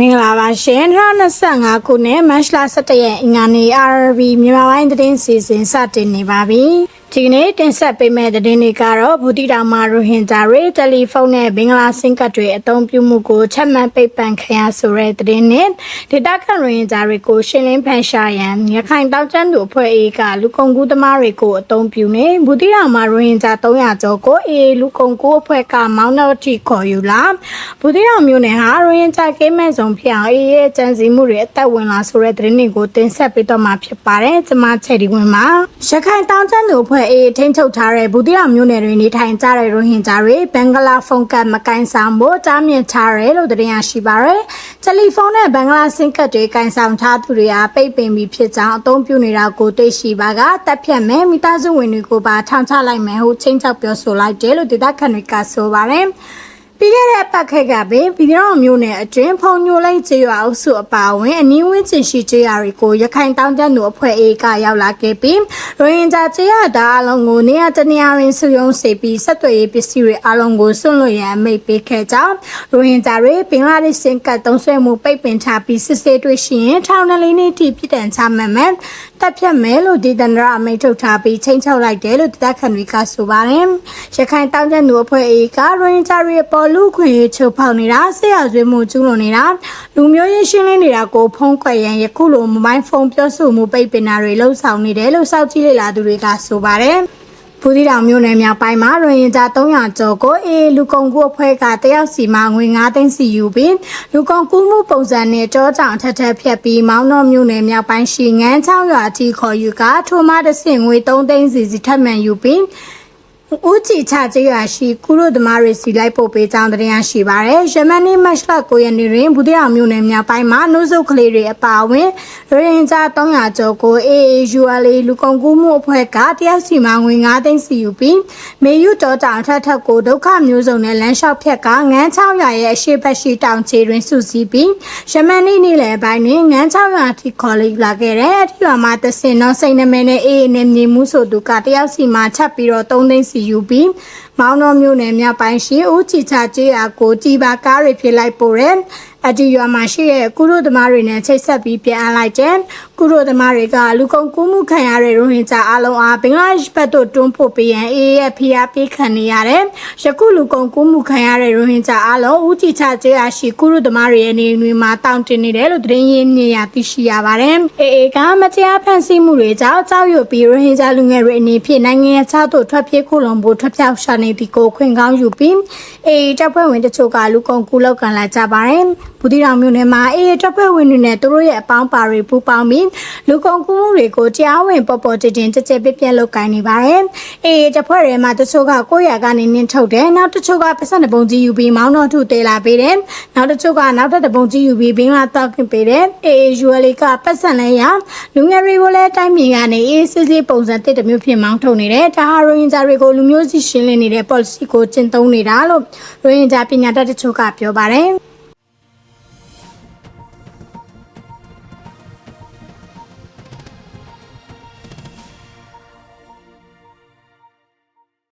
မင်္ဂလာပါရှင်2025ခုနှစ်မတ်လ17ရက်အင်္ဂါနေ့ RB မြန်မာပိုင်းသတင်းစီစဉ်စတင်နေပါပြီ ဒီကနေ့တင်ဆက်ပေးမယ့်သတင်းတွေကတော့ဘူတိတောင်မှာရိုဟင်ဂျာတွေတယ်လီဖုန်းနဲ့ဘင်္ဂလားစင်ကတ်တွေအသုံးပြုမှုကိုချက်မှန်ပိတ်ပင်ခံရဆိုတဲ့သတင်းနဲ့ဒေတာခန့်ရိုဟင်ဂျာတွေကိုရှင်းလင်းဖန်ရှာရန်ရခိုင်တောင်ကျန်းသူအဖွဲ့အေးကလူကုန်ကူးသမားတွေကိုအသုံးပြုနေဘူတိတောင်မှာရိုဟင်ဂျာ300ကျော်ကိုအေးလူကုန်ကူးအဖွဲ့ကမောင်းနှောတိခေါ်ယူလာဘူတိတောင်မြို့နယ်ဟာရိုဟင်ဂျာကိမဲ့ဆောင်ဖြစ်အောင်အေးရဲ့ကြံစည်မှုတွေအသက်ဝင်လာဆိုတဲ့သတင်းတွေကိုတင်ဆက်ပေးတော့မှာဖြစ်ပါတယ်ကျွန်မချယ်ဒီဝင်မှာရခိုင်တောင်ကျန်းသူအဖွဲ့အေးထိန်းချုပ်ထားတဲ့ဘူတိတောင်မြို့နယ်တွင်နေထိုင်ကြတဲ့ရိုဟင်ဂျာတွေဘင်္ဂလားဖုန်းကတ်မကင်ဆောင်ဖို့တားမြစ်ထားတယ်လို့သတင်းရရှိပါတယ်တယ်လီဖုန်းနဲ့ဘင်္ဂလားစင်ကတ်တွေကင်ဆောင်ထားသူတွေအားပိတ်ပင်ပြီးဖြစ်ကြောင်းအသုံးပြုနေတာကိုသိရှိပါကတက်ဖြတ်မယ်မိသားစုဝင်တွေကိုပါထောင်ချလိုက်မယ်ဟုချင်းချောက်ပြောဆိုလိုက်တယ်လို့ဒေသခံတွေကဆိုပါတယ် ပြီးခဲ့တဲ့ပတ်ခက်ကပင်ပြည်တော်မျိုးနယ်အတွင်းဖုံညိုလိုက်ကျေးရွာအုပ်စုအပါအဝင်အနီးဝန်းကျင်ရှိကျေးရွာတွေကိုရခိုင်တောင်ကျသူအဖွဲ့အေးကရောက်လာခဲ့ပြီးရိုဟင်ဂျာကျေးရွာသားအလုံးကိုနေရာတနေရာတွင်စုယုံစေပြီးဆက်သွယ်ရေးပစ္စည်းတွေအလုံးကိုစွန့်လွတ်ရန်အမိန့်ပေးခဲ့ကြောင်းရိုဟင်ဂျာတွေဘင်္ဂလားဒေ့ရှ်စင်ကတ်သုံးဆွဲမှုပိတ်ပင်ထားပြီးစစ်ဆေးတွေ့ရှိရင်ထောင်နဲ့လေးနှစ်ထိပြည်တံချမှတ်မယ် တပ်ဖြတ်မယ်လို့ဒေသန္တရအမိန့်ထုတ်ထားပြီးချိန်ချောက်လိုက်တယ်လို့ဒေသခံတွေကဆိုပါတယ်ရခိုင်တောင်ကျသူအဖွဲ့အေးကရိုဟင်ဂျာတွေပေါ်လူခွင့်ရေးချုပ်ဖောက်နေတာဆရာဆွေးမှုကျူးလွန်နေတာလူမျိုးရေးရှင်းလင်းနေတာကိုဖုံးကွယ်ရန်ယခုလိုမိုဘိုင်းဖုန်းပြောဆိုမှုပိတ်ပင်တာတွေလှုံ့ဆော်နေတယ်လို့စောင့်ကြည့်လေ့လာသူတွေကဆိုပါတယ် ဖူးသီးတောင်မြို့နယ်မြောက်ပိုင်းမှာရိုဟင်ဂျာ300ကျော်ကိုအေးလူကုန်ကူအဖွဲ့ကတယောက်စီမှငွေ9သိန်းစီယူပြီးလူကုန်ကူမှုပုံစံနဲ့ကြောကြောင်ထက်ထက်ဖြတ်ပြီးမောင်းတော်မြို့နယ်မြောက်ပိုင်းရှိငန်းချောင်းရွာအထိခေါ်ယူကထိုမှတစ်ဆင့်ငွေ3သိန်းစီစီထပ်မံယူပြီး ဦးကြည်ချကျေးရွာရှိကုရုသမားတွေစီလိုက်ပို့ပေးကြောင်းသတင်းရရှိပါရယ်။ယမန်နေ့မတ်လ9ရက်နေ့တွင်ဘူးတိအောင်မြို့နယ်မြောက်ပိုင်းမှာနှုတ်ဆုပ်ကလေးတွေအပါအဝင်ရိုရင်ဂျာ300ကျော်ကို AAULA လူကုန်ကူးမှုအဖွဲ့ကတယောက်စီမှငွေ9သိန်းစီယူပြီးမေယူတော်တောင်ထက်ထက်ကိုဒုက္ခမျိုးစုံနဲ့လမ်းလျှောက်ဖြက်ကငန်းချောင်းရွာရဲ့အရှိတ်ရှိတောင်ချေတွင်စုစည်းပြီးယမန်နေ့နေ့လယ်ပိုင်းတွင်ငန်းချောင်းရွာထိခေါ်လိုက်လာခဲ့တဲ့အထီရွာမှာတဆင်တော့စိတ်နှမဲနဲ့အေးနဲ့မြေမှုဆိုသူကတယောက်စီမှချက်ပြီးတော့3သိန်းစီယူပြီးမောင်တော်မြို့နယ်မြောက်ပိုင်းရှိဦးချီချကျေးအားကိုတီပါကားတွေဖြစ်လိုက်ပို့တယ်အဒီရွာမှာရှိတဲ့ကုရိုသမားတွေနဲ့ချိတ်ဆက်ပြီးပြန်အပ်လိုက်တယ်။ကုရိုသမားတွေကလူကုန်ကူးမှုခံရတဲ့ရိုဟင်ဂျာအလုံးအားဘင်္ဂလားဒေ့ရှ်ဘက်သို့တွန်းပို့ပေးရန်အေးရဲ့ဖိအားပေးခံနေရတယ်။ယခုလူကုန်ကူးမှုခံရတဲ့ရိုဟင်ဂျာအလုံးဦးချီချကျေးအားရှိကုရိုသမားတွေရဲ့နေတွေမှာတောင်းတင်နေတယ်လို့သတင်းရင်းမြစ်ရသိရှိရပါတယ်။အေးအေးကမတရားဖန်ဆီးမှုတွေကြောင့်ကြောက်ရွံ့ပြီးရိုဟင်ဂျာလူငယ်တွေအနေဖြင့်နိုင်ငံရဲ့ခြားသို့ထွက်ပြေးခိုးလုံဖို့ထွက်ပြောက်ရှာနေသည်ကိုခွင့်ကောင်းယူပြီးအေးတပ်ဖွဲ့ဝင်တချို့ကလူကုန်ကူးလောက်ကန်လာကြပါတယ်။ ဘူးတီတောင်မြို့နယ်မှာအေးတပ်ဖွဲ့ဝင်တွေနဲ့သူတို့ရဲ့အပေါင်းပါတွေပူးပေါင်းပြီးလူကုန်ကူးမှုတွေကိုတရားဝင်ပေါ်ပေါ်တင်တင်ကြက်ကြက်ပြက်ပြက်လုပ်ကိုင်နေပါတယ်။အေးတပ်ဖွဲ့တွေမှာတချို့ကကိုယ့်ရာကနေနင်းထုတ်တယ်။နောက်တချို့ကပတ်စံတပုံကြီးယူပြီးမောင်းတော့ထုတဲလာပေးတယ်။နောက်တချို့ကနောက်တစ်တပုံကြီးယူပြီးဘင်းလာတောက်ခင်ပေးတယ်။အေး UL ကပတ်စံလဲရလူငယ်တွေကိုလည်းတိုင်းပြည်ကနေအေးစစ်စစ်ပုံစံတစ်တမျိုးဖြစ်မောင်းထုတ်နေတယ်။ဒါဟာရိုဟင်ဂျာတွေကိုလူမျိုးစီရှင်းလင်းနေတဲ့ policy ကိုကျင့်သုံးနေတာလို့ရိုဟင်ဂျာပညာတတ်တချို့ကပြောပါတယ်။